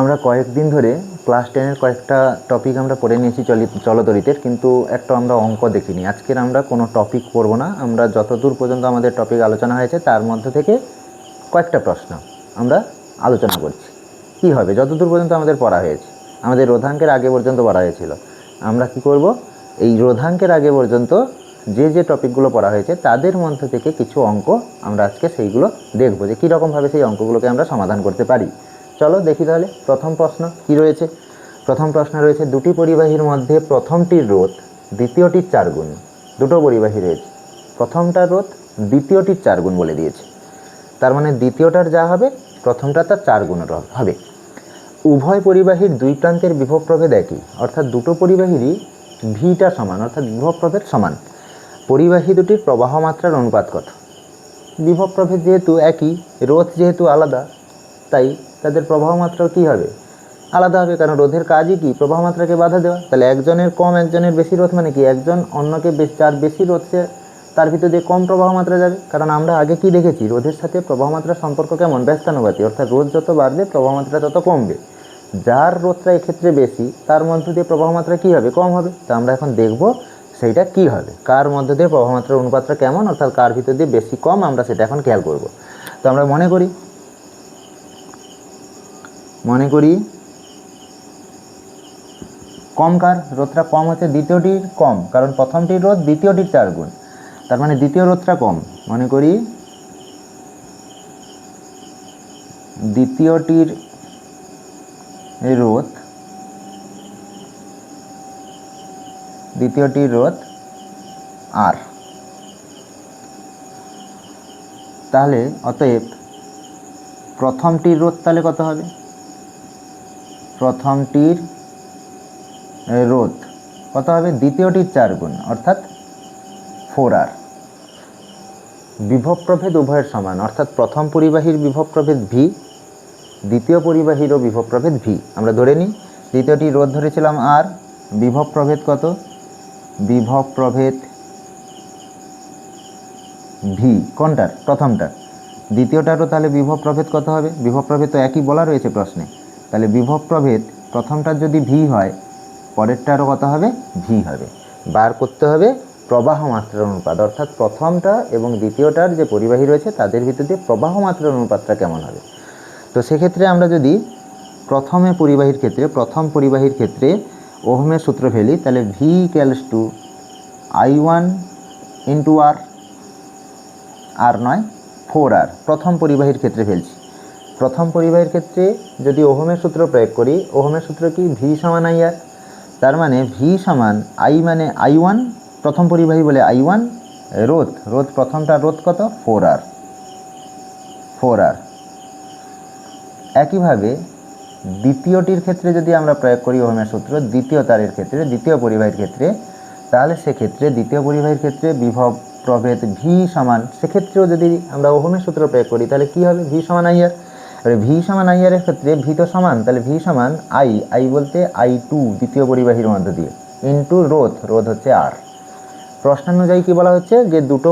আমরা কয়েকদিন ধরে ক্লাস টেনের কয়েকটা টপিক আমরা পড়ে নিয়েছি চলি, চলতরিতের, কিন্তু একটা আমরা অঙ্ক দেখিনি। আজকের আমরা কোনো টপিক পড়ব না। আমরা যতদূর পর্যন্ত আমাদের টপিক আলোচনা হয়েছে, তার মধ্যে থেকে কয়েকটা প্রশ্ন আমরা আলোচনা করছি। কী হবে? যতদূর পর্যন্ত আমাদের পড়া হয়েছে। আমাদের রোধাঙ্কের আগে পর্যন্ত পড়া হয়েছিল। আমরা কি করব? এই রোধাঙ্কের আগে পর্যন্ত যে যে টপিকগুলো পড়া হয়েছে, তাদের মধ্যে থেকে কিছু অঙ্ক আমরা আজকে সেইগুলো দেখব যে, কীরকমভাবে সেই অঙ্কগুলোকে আমরা সমাধান করতে পারি। চলো দেখি তাহলে, প্রথম প্রশ্ন কি রয়েছে? প্রথম প্রশ্ন রয়েছে, দুটি পরিবাহীর মধ্যে প্রথমটির রোধ, দ্বিতীয়টির চার গুণ। দুটো পরিবাহী রয়েছে। প্রথমটার রোধ, দ্বিতীয়টির চার গুণ বলে দিয়েছে। তার মানে দ্বিতীয়টার যা হবে, প্রথমটা তার চার গুণ হবে। উভয় পরিবাহীর দুই প্রান্তের বিভব প্রভেদ একই, অর্থাৎ দুটো পরিবাহীরই ভিটা সমান, অর্থাৎ বিভব প্রভেদ সমান। পরিবাহী দুটির প্রবাহ মাত্রার অনুপাত কত? বিভব প্রভেদ যেহেতু একই, রোধ যেহেতু আলাদা তাই তাদের প্রবাহ মাত্রাও কী হবে? আলাদা হবে কারণ রোধের কাজই কি? প্রবাহ মাত্রাকে বাধা দেওয়া? তাহলে একজনের কম, একজনের বেশি রোধ মানে কি? একজন অন্যকে বেশ, যার বেশি রোধ সে, তার ভিতর দিয়ে কম প্রবাহ মাত্রা যাবে। কারণ আমরা আগে কি দেখেছি? রোধের সাথে প্রবাহ মাত্রার সম্পর্ক কেমন? ব্যস্তানুপাতি অর্থাৎ রোধ যত বাড়বে প্রবাহ মাত্রা তত কমবে। যার রোধটা এক্ষেত্রে বেশি, তার মধ্য দিয়ে প্রবাহ মাত্রা কী হবে? কম হবে। তো আমরা এখন দেখব সেইটা কি হবে। কার মধ্য দিয়ে প্রবাহ মাত্রার অনুপাতটা কেমন? অর্থাৎ কার ভিতর দিয়ে বেশি কম? আমরা সেটা এখন খেয়াল করব। তো আমরা মনে করি মনে করি, কম কার রোধটা কম হচ্ছে, দ্বিতীয়টির কম, কারণ প্রথমটির রোধ, দ্বিতীয়টির চার গুণ। তার মানে দ্বিতীয় রোধটা কম। মনে করি, দ্বিতীয়টির রোধ দ্বিতীয়টির রোধ আর। তাহলে অতএব প্রথমটির রোধ তাহলে কত হবে? প্রথমটির রোধ। কত হবে? দ্বিতীয়টির চার গুণ, অর্থাৎ ফোর আর বিভব প্রভেদ উভয়ের সমান, অর্থাৎ প্রথম পরিবাহীর বিভব প্রভেদ ভি দ্বিতীয় পরিবাহীরও বিভব প্রভেদ ভি আমরা ধরে নিই দ্বিতীয়টি রোধ ধরেছিলাম আর বিভব প্রভেদ কত? বিভব প্রভেদ ভি কোনটার? প্রথমটার। দ্বিতীয়টারও তাহলে বিভব প্রভেদ কত হবে? বিভব প্রভেদ তো একই বলা রয়েছে প্রশ্নে। তাহলে বিভব প্রভেদ প্রথমটার যদি ভি হয়, পরেরটারও কত হবে? ভি হবে। বার করতে হবে প্রবাহ মাত্রার অনুপাত। অর্থাৎ প্রথমটা এবং দ্বিতীয়টার যে পরিবাহী রয়েছে, তাদের ভিতর দিয়ে প্রবাহ মাত্রার অনুপাতটা কেমন হবে? তো সেক্ষেত্রে আমরা যদি প্রথমে পরিবাহীর ক্ষেত্রে, প্রথম পরিবাহীর ক্ষেত্রে ওহমের সূত্র ফেলি, তাহলে V equals to I one into R R নয় ফোর আর প্রথম পরিবাহীর ক্ষেত্রে ফেলছি। প্রথম পরিবাহীর ক্ষেত্রে যদি ওহমের সূত্র প্রয়োগ করি, ওহমের সূত্র কি? ভি সমান আই আর তার মানে ভি সমান আই মানে আই ওয়ান প্রথম পরিবাহী বলে আই ওয়ান রোধ। রোধ প্রথমটা রোধ কত? ফোর আর ফোর আর একইভাবে দ্বিতীয়টির ক্ষেত্রে যদি আমরা প্রয়োগ করি ওহমের সূত্র, দ্বিতীয় তারের ক্ষেত্রে, দ্বিতীয় পরিবাহীর ক্ষেত্রে, তাহলে সেক্ষেত্রে দ্বিতীয় পরিবাহীর ক্ষেত্রে বিভব প্রভেদ ভি সমান। সেক্ষেত্রেও যদি আমরা ওহমের সূত্র প্রয়োগ করি, তাহলে কি হবে? ভি সমান আইয়ার এবারে ভি সমান আইয়ারের ক্ষেত্রে ভি তো সমান, তাহলে ভি সমান আই আই বলতে আই টু দ্বিতীয় পরিবাহীর মধ্য দিয়ে ইন্টু রোধ রোধ হচ্ছে আর প্রশ্নানুযায়ী কি বলা হচ্ছে? যে দুটো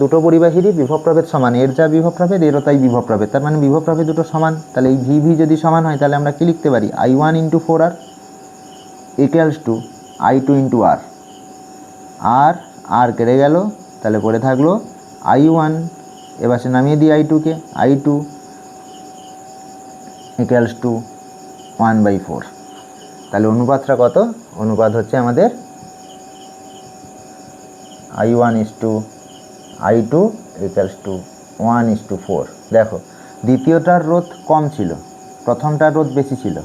দুটো পরিবাহীরই বিভব প্রভেদ সমান, এর যা বিভব প্রভেদ এরও তাই বিভব প্রভেদ তার মানে বিভব প্রভেদ দুটো সমান, তাহলে এই ভি ভি যদি সমান হয়, তাহলে আমরা কি লিখতে পারি? I one into four R equals to I two into R R R কেটে গেল, তাহলে পড়ে থাকল আই ওয়ান এবার সে নামিয়ে দিই আই টুকে I two equals to one by four তাহলে অনুপাতটা কত? অনুপাত হচ্ছে আমাদের I one is to I two equals to one is to four দেখো, দ্বিতীয়টার রোধ কম ছিল, প্রথমটার রোধ বেশি ছিল।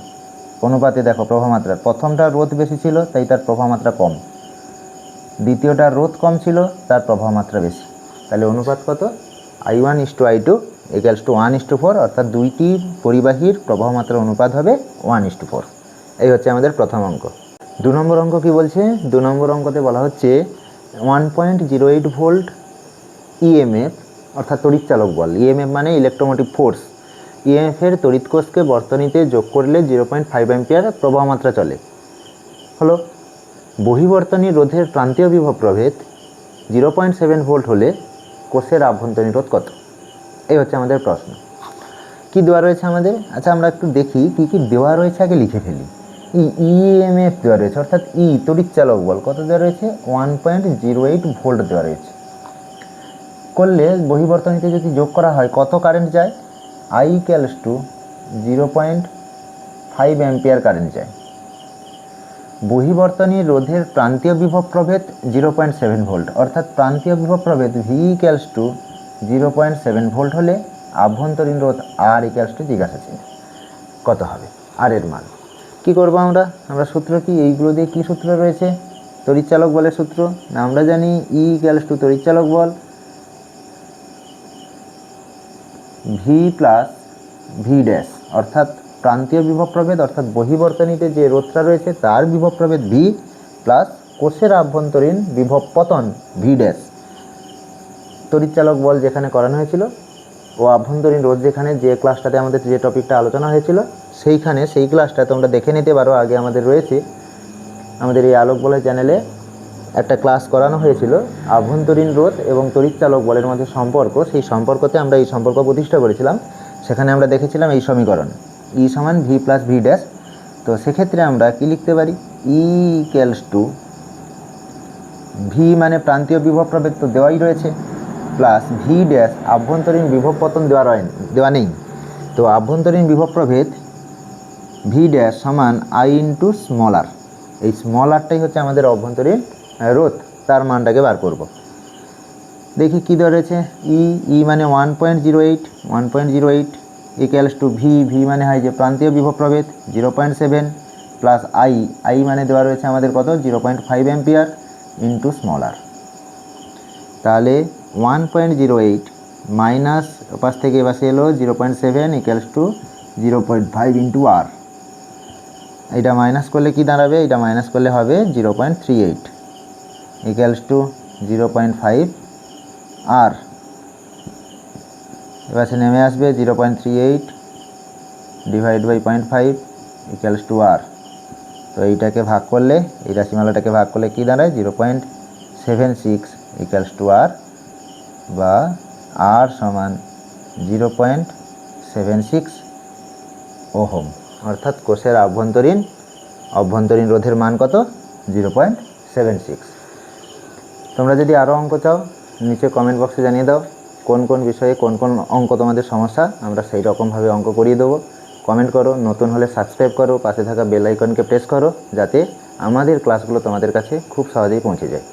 অনুপাতে দেখো প্রভামাত্রার প্রথমটার রোধ বেশি ছিল, তাই তার প্রভামাত্রা কম। দ্বিতীয়টার রোধ কম ছিল, তার প্রভামাত্রা বেশি। তাহলে অনুপাত কত? I one is to I two equals to one is to four অর্থাৎ দুইটি পরিবাহীর প্রবাহমাত্রার অনুপাত হবে ওয়ান ইস টু ফোর এই হচ্ছে আমাদের প্রথম অঙ্ক। দু নম্বর অঙ্ক কি বলছে? দু নম্বর অঙ্কতে বলা হচ্ছে one point zero eight volt EMF অর্থাৎ তড়িৎচালক বল। ইএমএফ মানে ইলেকট্রোমোটিভ ফোর্স ইএমএফের তড়িৎ কোষকে বর্তনীতে যোগ করলে জিরো পয়েন্ট ফাইভ অ্যাম্পিয়ার প্রবাহমাত্রা চলে। হলো, বহিবর্তনী রোধের প্রান্তীয় বিভব প্রভেদ জিরো পয়েন্ট সেভেন ভোল্ট হলে কোষের আভ্যন্তরীণ রোধ কত? এই হচ্ছে আমাদের প্রশ্ন। কি দেওয়া রয়েছে আমাদের? আচ্ছা আমরা একটু দেখি কি কি দেওয়া রয়েছে আগে লিখে ফেলি। ই ইএমএফ দেওয়া রয়েছে, অর্থাৎ ই তড়িৎ চালক বল। কত দেওয়া রয়েছে? One point zero eight volt দেওয়া রয়েছে। করলে বহিবর্তনীতে যদি যোগ করা হয়, কত কারেন্ট যায়? I equals to zero point five ampere current যায়। বহিবর্তনী রোধের প্রান্তীয় বিভব প্রভেদ জিরো পয়েন্ট সেভেন ভোল্ট, অর্থাৎ প্রান্তীয় বিভব প্রভেদ V equals to zero point seven volt হলে আভ্যন্তরীণ রোধ আর ইক্যালস টু জিজ্ঞাসা ছিল কত হবে? আর এর মান। কি করব আমরা? আমরা সূত্র কি? এইগুলো দিয়ে কি সূত্র রয়েছে? তড়িৎচালক বলের সূত্র। না, আমরা জানি ই ইক্যালস টু তড়িৎচালক বল। ভি প্লাস ভি ড্যাশ অর্থাৎ প্রান্তীয় বিভব প্রভেদ অর্থাৎ বহিবর্তনীতে যে রোধটা রয়েছে, তার বিভব প্রভেদ ভি প্লাস কোষের আভ্যন্তরীণ বিভব পতন ভি ড্যাশ তড়িৎচালক বল যেখানে করানো হয়েছিল ও আভ্যন্তরীণ রোধ যেখানে যে ক্লাসটাতে আমাদের যে টপিকটা আলোচনা হয়েছিল, সেইখানে, সেই ক্লাসটা তোমরা দেখে নিতে পারো, আগে আমাদের রয়েছে। আমাদের এই আলোক বলের চ্যানেলে একটা ক্লাস করানো হয়েছিল, আভ্যন্তরীণ রোধ এবং তড়িৎচালক বলের মধ্যে সম্পর্ক। সেই সম্পর্কতে আমরা এই সম্পর্ক প্রতিষ্ঠা করেছিলাম। সেখানে আমরা দেখেছিলাম এই সমীকরণ। ই সমান ভি প্লাস ভি ড্যাশ তো সেক্ষেত্রে আমরা কি লিখতে পারি? ই ইকুয়ালস টু ভি মানে প্রান্তীয় বিভব প্রভেদ তো দেওয়াই রয়েছে প্লাস ভি ড্যাশ আভ্যন্তরীণ বিভব পতন দেওয়া রয়, দেওয়া নেই। তো আভ্যন্তরীণ বিভব প্রভেদ ভি ড্যাশ সমান আই ইন্টু স্মল আর এই স্মল আরটাই হচ্ছে আমাদের অভ্যন্তরীণ রোধ, তার মানটাকে বার করব। দেখি কী দেওয়া রয়েছে? ই ই মানে one point zero eight one point zero eight equals to V V মানে হয় যে প্রান্তীয় বিভব প্রভেদ zero point seven plus I I মানে দেওয়া রয়েছে আমাদের কত? Zero point five ampere into small R তাহলে one point zero eight minus পাশ থেকে এবার এলো zero point seven equals to zero point five into R এটা মাইনাস করলে কি দাঁড়াবে? এটা মাইনাস করলে হবে zero point three eight equals to zero point five R এবার সে নেমে আসবে zero point three eight divide by point five equals to R তো এইটাকে ভাগ করলে, এই রাশিমালাটাকে ভাগ করলে কী দাঁড়ায়? Zero point seven six equals to R বা আর সমান zero point seven six ohm. অর্থাৎ কোষের আভ্যন্তরীণ, অভ্যন্তরীণ রোধের মান কত? জিরো পয়েন্ট সেভেন সিক্স তোমরা যদি আরও অঙ্ক চাও, নিচে কমেন্ট বক্সে জানিয়ে দাও। কোন কোন বিষয়ে কোন কোন অঙ্ক তোমাদের সমস্যা, আমরা সেই রকমভাবে অঙ্ক করিয়ে দেবো। কমেন্ট করো, নতুন হলে সাবস্ক্রাইব করো, পাশে থাকা বেল আইকনকে প্রেস করো, যাতে আমাদের ক্লাসগুলো তোমাদের কাছে খুব সহজেই পৌঁছে যায়।